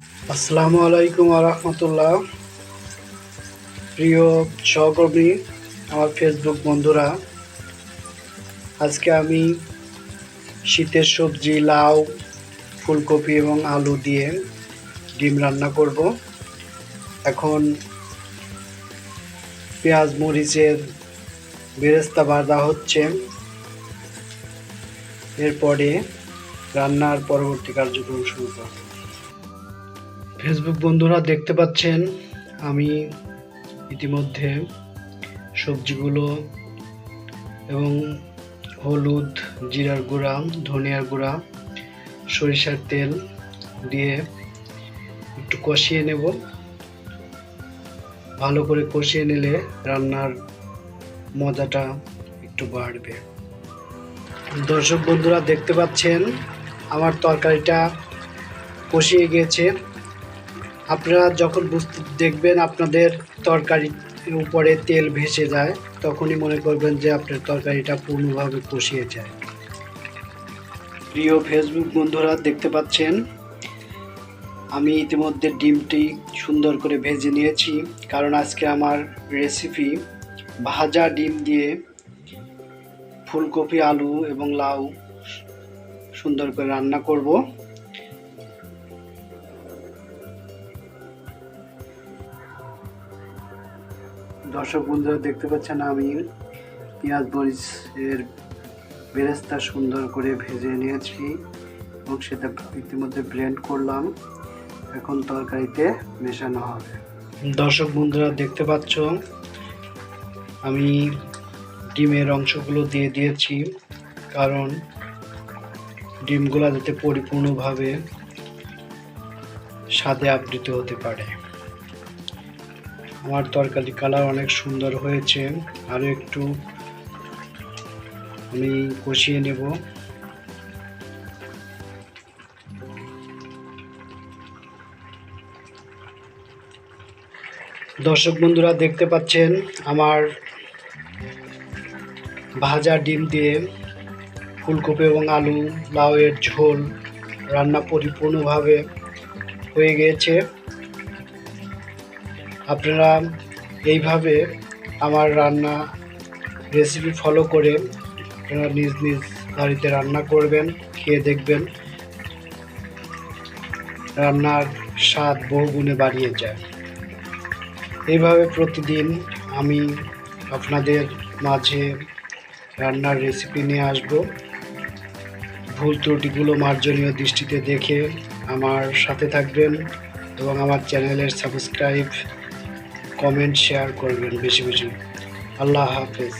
আসসালামু আলাইকুম রহমতুল্লাহ। প্রিয় সহকর্মী, আমার ফেসবুক বন্ধুরা, আজকে আমি শীতের সবজি, লাউ, ফুলকপি এবং আলু দিয়ে ডিম রান্না করব। এখন পেঁয়াজ, মরিচের বেরেস্তা বাঁধা হচ্ছে। এরপরে রান্নার পরবর্তী কার্যক্রম শুরু করব। ফেসবুক বন্ধুরা দেখতে পাচ্ছেন, আমি ইতিমধ্যে সবজিগুলো এবং হলুদ, জিরার গুঁড়া, ধনিয়ার গুঁড়া, সরিষার তেল দিয়ে একটু কষিয়ে নেব। ভালো করে কষিয়ে নিলে রান্নার মজাটা একটু বাড়বে। দর্শক বন্ধুরা দেখতে পাচ্ছেন, আমার তরকারিটা কষিয়ে গিয়েছে। আপনারা যখন বুঝতে দেখবেন আপনাদের তরকারির উপরে তেল ভেসে যায়, তখনই মনে করবেন যে আপনার তরকারিটা পূর্ণভাবে কষিয়ে যায়। প্রিয় ফেসবুক বন্ধুরা, দেখতে পাচ্ছেন, আমি ইতিমধ্যে ডিমটি সুন্দর করে ভেজে নিয়েছি, কারণ আজকে আমার রেসিপি ভাজা ডিম দিয়ে ফুলকপি, আলু এবং লাউ সুন্দর করে রান্না করব। দর্শক বন্ধুরা দেখতে পাচ্ছেন আমি পেঁয়াজ মরিচ এর বেরেস্তা সুন্দর করে ভেজে নিয়েছি এবং সেটা ইতিমধ্যে ব্লেন্ড করলাম। এখন তরকারিতে মেশানো হবে। দর্শক বন্ধুরা দেখতে পাচ্ছ, আমি ডিমের অংশগুলো দিয়ে দিয়েছি কারণ ডিমগুলো যাতে পরিপূর্ণভাবে স্বাদে আবৃত হতে পারে। আমার তরকারি কালার অনেক সুন্দর হয়েছে। আরও একটু আমি কষিয়ে নেব। দর্শক বন্ধুরা, দেখতে পাচ্ছেন আমার ভাজা ডিম দিয়ে ফুলকপি এবং আলু, লাউয়ের ঝোল রান্না পরিপূর্ণভাবে হয়ে গিয়েছে। আপনারা এইভাবে আমার রান্না রেসিপি ফলো করে আপনারা নিজ নিজ বাড়িতে রান্না করবেন, খেয়ে দেখবেন। রান্নার স্বাদ বহুগুণে বাড়িয়ে যায়। এইভাবে প্রতিদিন আমি আপনাদের মাঝে রান্নার রেসিপি নিয়ে আসব। ভুল ত্রুটিগুলো মার্জনীয় দৃষ্টিতে দেখে আমার সাথে থাকবেন এবং আমার চ্যানেলের সাবস্ক্রাইব কমেন্ট শেয়ার করবেন বেশি বেশি। আল্লাহ হাফেজ।